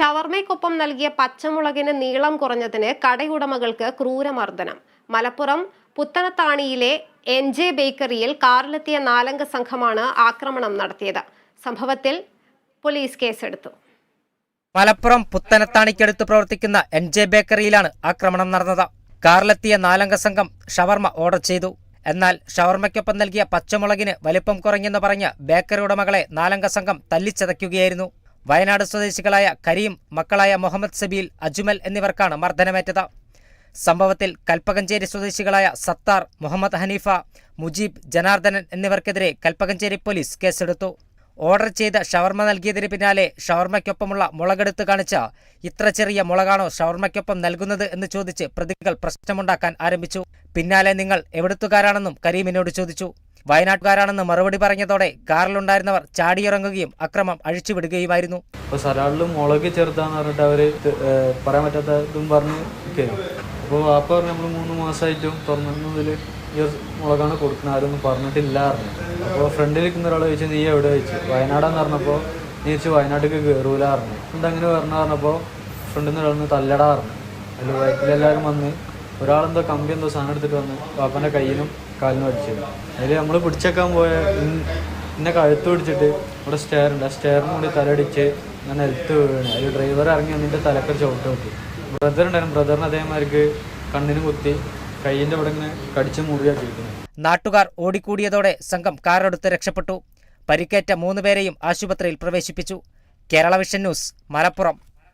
ഷവർമയ്ക്കൊപ്പം നൽകിയ പച്ചമുളകിന് നീളം കുറഞ്ഞതിന് കടയുടമകൾക്ക് ക്രൂരമർദ്ദനം. മലപ്പുറം പുത്തനത്താണിയിലെ എൻ ജെ ബേക്കറിയിൽ കാറിലെത്തിയ നാലംഗ സംഘമാണ് ആക്രമണം നടത്തിയത്. സംഭവത്തിൽ പോലീസ് കേസെടുത്തു. മലപ്പുറം പുത്തനത്താണിക്കടുത്ത് പ്രവർത്തിക്കുന്ന എൻ ജെ ബേക്കറിയിലാണ് ആക്രമണം നടന്നത്. കാറിലെത്തിയ നാലംഗ സംഘം ഷവർമ ഓർഡർ ചെയ്തു. എന്നാൽ ഷവർമയ്ക്കൊപ്പം നൽകിയ പച്ചമുളകിന് വലിപ്പം കുറഞ്ഞെന്ന് പറഞ്ഞ് ബേക്കറി ഉടമകളെ നാലംഗ സംഘം തല്ലിച്ചതയ്ക്കുകയായിരുന്നു. വയനാട് സ്വദേശികളായ കരീം മക്കളായ മുഹമ്മദ് സബീൽ അജ്മൽ എന്നിവർക്കാണ് മർദ്ദനമേറ്റത്. സംഭവത്തിൽ കൽപ്പകഞ്ചേരി സ്വദേശികളായ സത്താർ മുഹമ്മദ് ഹനീഫ മുജീബ് ജനാർദ്ദനൻ എന്നിവർക്കെതിരെ കൽപ്പകഞ്ചേരി പോലീസ് കേസെടുത്തു. ഓർഡർ ചെയ്ത ഷവർമ നൽകിയതിന് പിന്നാലെ ഷവർമയ്ക്കൊപ്പമുള്ള മുളകെടുത്ത് കാണിച്ച ഇത്ര ചെറിയ മുളകാണോ ഷവർമയ്ക്കൊപ്പം നൽകുന്നത് എന്ന് ചോദിച്ച് പ്രതികൾ പ്രശ്നമുണ്ടാക്കാൻ ആരംഭിച്ചു. പിന്നാലെ നിങ്ങൾ എവിടുത്തുകാരാണെന്നും കരീമിനോട് ചോദിച്ചു. വയനാട്ടുകാരാണെന്ന് മറുപടി പറഞ്ഞതോടെ കാറിലുണ്ടായിരുന്നവർ ചാടിയിറങ്ങുകയും അക്രമം അഴിച്ചുവിടുകയുമായിരുന്നു. അപ്പോൾ സലാഡിൽ മുളക് ചെറുതാന്ന് പറഞ്ഞിട്ട് അവർ പറയാൻ പറ്റാത്ത ഇതും പറഞ്ഞ് അപ്പോൾ വാപ്പ പറഞ്ഞു നമ്മൾ മൂന്ന് മാസമായിട്ടും തുറന്നതിൽ ഈ മുളകാണ് കൊടുക്കുന്നത് ആരൊന്നും പറഞ്ഞിട്ടില്ല പറഞ്ഞു. അപ്പോൾ ഫ്രണ്ടിൽ നിൽക്കുന്ന ഒരാൾ ചോദിച്ചു നീ എവിടെ വെച്ചു വയനാടെന്ന് പറഞ്ഞപ്പോൾ നീ വെച്ച് വയനാട്ടിലേക്ക് കയറൂല എന്താ അങ്ങനെ പറഞ്ഞു പറഞ്ഞപ്പോൾ ഫ്രണ്ടിൽ നിന്ന് ഒരാളൊന്ന് തല്ലടാ പറഞ്ഞു. അതിൽ വയറ്റിലെല്ലാവരും വന്ന് ഒരാളെന്തോ കമ്പി എന്തോ സാധനം എടുത്തിട്ട് വന്ന് പാപ്പന്റെ കയ്യിനും കാലിനും അടിച്ചത് അതിൽ നമ്മൾ പിടിച്ചേക്കാൻ പോയ എന്നെ കഴുത്ത് പിടിച്ചിട്ട് ഇവിടെ സ്റ്റെയർ ഉണ്ട്. ആ സ്റ്റെയറിന് കൂടി തലടിച്ച് ഞാൻ നിലത്ത് വീണ്. അതിൽ ഡ്രൈവർ ഇറങ്ങി വന്നിട്ട് തലക്കൊരു ചവിട്ട് നോക്കി ബ്രദർ ഉണ്ടായിരുന്നു. ബ്രദറിന് അതേമാതിരിക്ക് കണ്ണിന് കുത്തി കയ്യിന്റെ അവിടെ ഇങ്ങനെ കടിച്ച് മുറിയാക്കിയിരിക്കുന്നു നാട്ടുകാർ ഓടിക്കൂടിയതോടെ സംഘം കാറെടുത്ത് രക്ഷപ്പെട്ടു. പരിക്കേറ്റ മൂന്നുപേരെയും ആശുപത്രിയിൽ പ്രവേശിപ്പിച്ചു. Kerala vision news Malappuram.